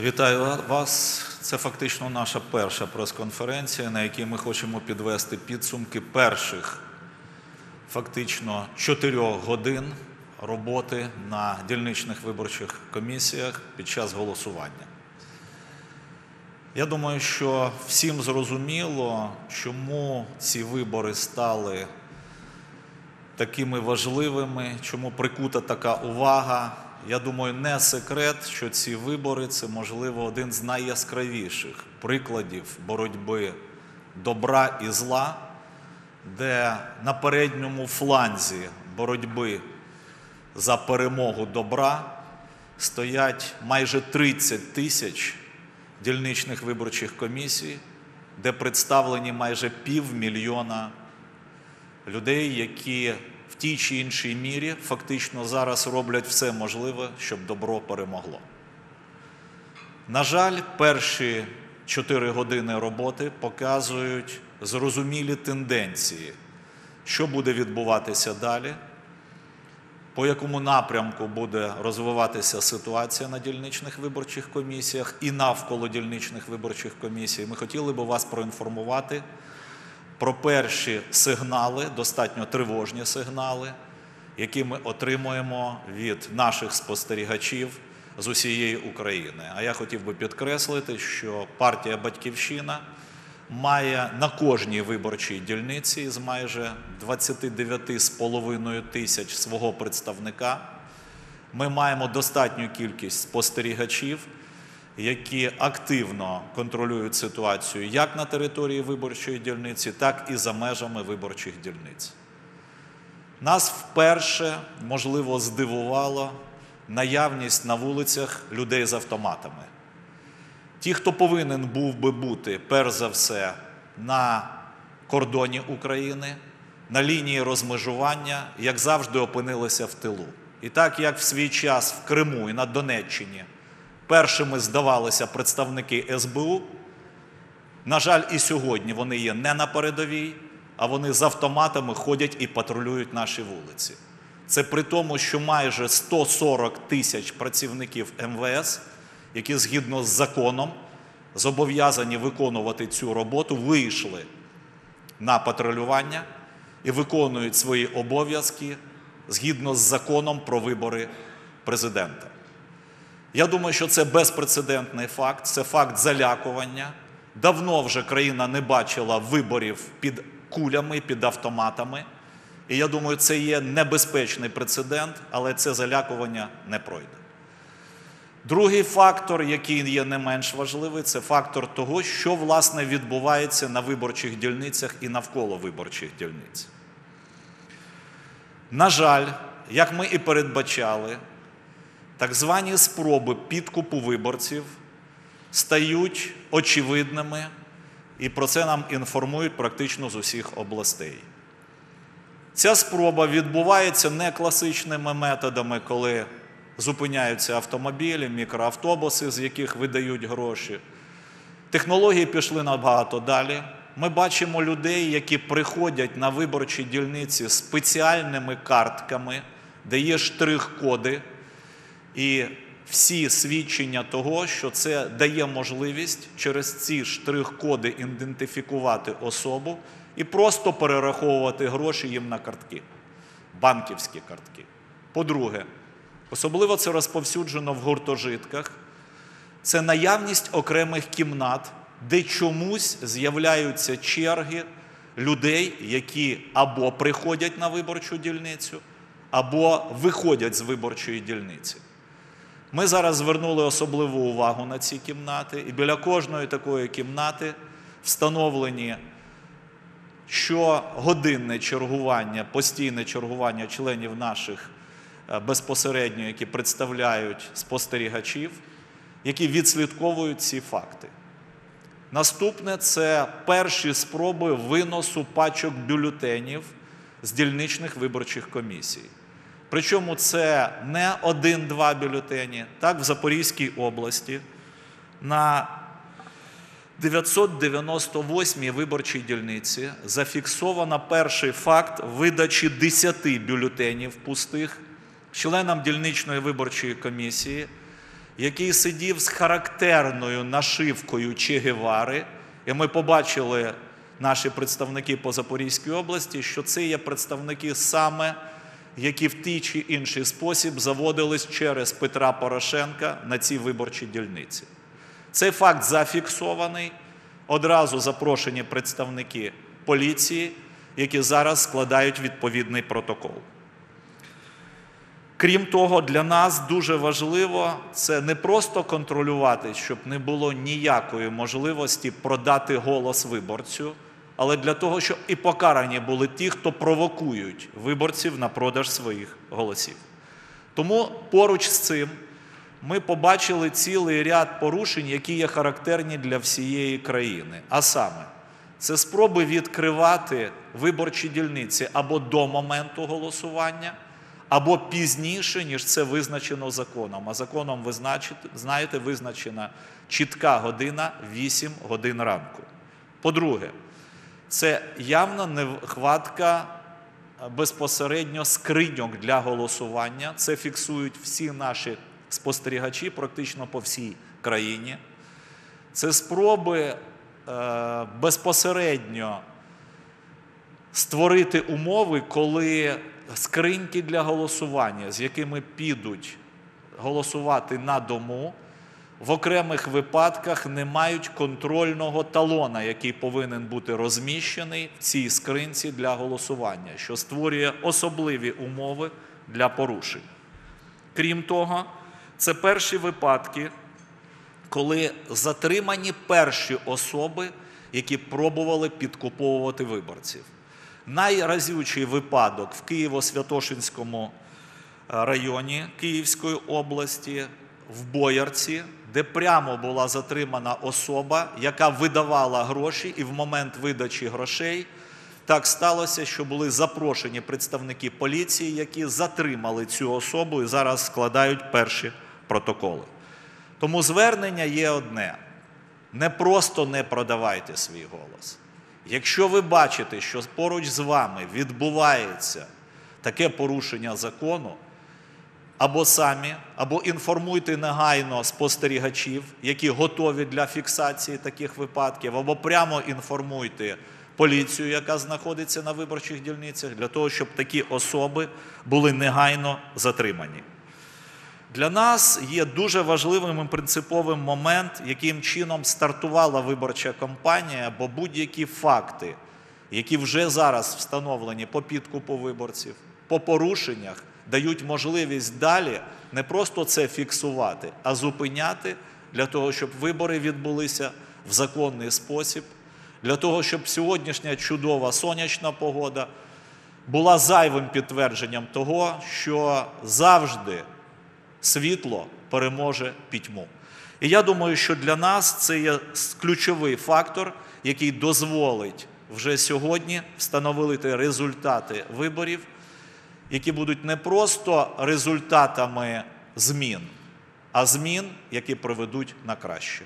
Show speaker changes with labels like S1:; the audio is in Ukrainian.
S1: Вітаю вас. Це фактично наша перша прес-конференція, на якій ми хочемо підвести підсумки перших фактично чотирьох годин роботи на дільничних виборчих комісіях під час голосування. Я думаю, що всім зрозуміло, чому ці вибори стали такими важливими, чому прикута така увага. Я думаю, не секрет, що ці вибори це, можливо, один з найяскравіших прикладів боротьби добра і зла, де на передньому фланзі боротьби за перемогу добра стоять майже 30 тисяч дільничних виборчих комісій, де представлені майже півмільйона людей, які в тій чи іншій мірі фактично зараз роблять все можливе, щоб добро перемогло. На жаль, перші чотири години роботи показують зрозумілі тенденції, що буде відбуватися далі, по якому напрямку буде розвиватися ситуація на дільничних виборчих комісіях і навколо дільничних виборчих комісій. Ми хотіли би вас проінформувати про перші сигнали, достатньо тривожні сигнали, які ми отримуємо від наших спостерігачів з усієї України. А я хотів би підкреслити, що партія Батьківщина має на кожній виборчій дільниці з майже 29,5 тисяч свого представника. Ми маємо достатню кількість спостерігачів які активно контролюють ситуацію як на території виборчої дільниці, так і за межами виборчих дільниць. Нас вперше, можливо, здивувала наявність на вулицях людей з автоматами. Ті, хто повинен був би бути, перш за все, на кордоні України, на лінії розмежування, як завжди, опинилися в тилу. І так як в свій час в Криму і на Донеччині першими здавалися представники СБУ. На жаль, і сьогодні вони є не на передовій, а вони з автоматами ходять і патрулюють наші вулиці. Це при тому, що майже 140 тисяч працівників МВС, які згідно з законом зобов'язані виконувати цю роботу, вийшли на патрулювання і виконують свої обов'язки згідно з законом про вибори президента. Я думаю, що це безпрецедентний факт, це факт залякування. Давно вже країна не бачила виборів під кулями, під автоматами. І я думаю, це є небезпечний прецедент, але це залякування не пройде. Другий фактор, який є не менш важливий, це фактор того, що власне відбувається на виборчих дільницях і навколо виборчих дільниць. На жаль, як ми і передбачали, так звані спроби підкупу виборців стають очевидними, і про це нам інформують практично з усіх областей. Ця спроба відбувається не класичними методами, коли зупиняються автомобілі, мікроавтобуси, з яких видають гроші. Технології пішли набагато далі. Ми бачимо людей, які приходять на виборчі дільниці спеціальними картками, де є штрих-коди. І всі свідчення того, що це дає можливість через ці штрих-коди ідентифікувати особу і просто перераховувати гроші їм на картки, банківські картки. По-друге, особливо це розповсюджено в гуртожитках, це наявність окремих кімнат, де чомусь з'являються черги людей, які або приходять на виборчу дільницю, або виходять з виборчої дільниці. Ми зараз звернули особливу увагу на ці кімнати, і біля кожної такої кімнати встановлені щогодинне чергування, постійне чергування членів наших е, безпосередньо, які представляють спостерігачів, які відслідковують ці факти. Наступне це перші спроби виносу пачок бюлетенів з дільничних виборчих комісій. Причому це не один-два бюлетені. Так, в Запорізькій області на 998-й виборчій дільниці зафіксовано перший факт видачі 10 бюлетенів пустих членам дільничної виборчої комісії, який сидів з характерною нашивкою Че Гевари, і ми побачили наші представники по Запорізькій області, що це є представники саме, які в тій чи інший спосіб заводились через Петра Порошенка на ці виборчі дільниці. Цей факт зафіксований. Одразу запрошені представники поліції, які зараз складають відповідний протокол. Крім того, для нас дуже важливо це не просто контролювати, щоб не було ніякої можливості продати голос виборцю, але для того, щоб і покарані були ті, хто провокують виборців на продаж своїх голосів. Тому поруч з цим ми побачили цілий ряд порушень, які є характерні для всієї країни. А саме, це спроби відкривати виборчі дільниці або до моменту голосування, або пізніше, ніж це визначено законом. А законом ви знаєте, визначена чітка година 8 годин ранку. По-друге, це явна нехватка е, безпосередньо скриньок для голосування. Це фіксують всі наші спостерігачі практично по всій країні. Це спроби е, безпосередньо створити умови, коли скриньки для голосування, з якими підуть голосувати на дому, в окремих випадках не мають контрольного талона, який повинен бути розміщений в цій скринці для голосування, що створює особливі умови для порушень. Крім того, це перші випадки, коли затримані перші особи, які пробували підкуповувати виборців. Найразючий випадок в Києво-Святошинському районі Київської області, в Боярці, де прямо була затримана особа, яка видавала гроші, і в момент видачі грошей так сталося, що були запрошені представники поліції, які затримали цю особу і зараз складають перші протоколи. Тому звернення є одне: не просто не продавайте свій голос. Якщо ви бачите, що поруч з вами відбувається таке порушення закону, або самі, або інформуйте негайно спостерігачів, які готові для фіксації таких випадків, або прямо інформуйте поліцію, яка знаходиться на виборчих дільницях, для того, щоб такі особи були негайно затримані. Для нас є дуже важливим і принциповим момент, яким чином стартувала виборча кампанія, бо будь-які факти, які вже зараз встановлені по підкупу виборців, по порушеннях, дають можливість далі не просто це фіксувати, а зупиняти для того, щоб вибори відбулися в законний спосіб, для того, щоб сьогоднішня чудова сонячна погода була зайвим підтвердженням того, що завжди світло переможе пітьму. І я думаю, що для нас це є ключовий фактор, який дозволить вже сьогодні встановити результати виборів, які будуть не просто результатами змін, а змін, які приведуть на краще.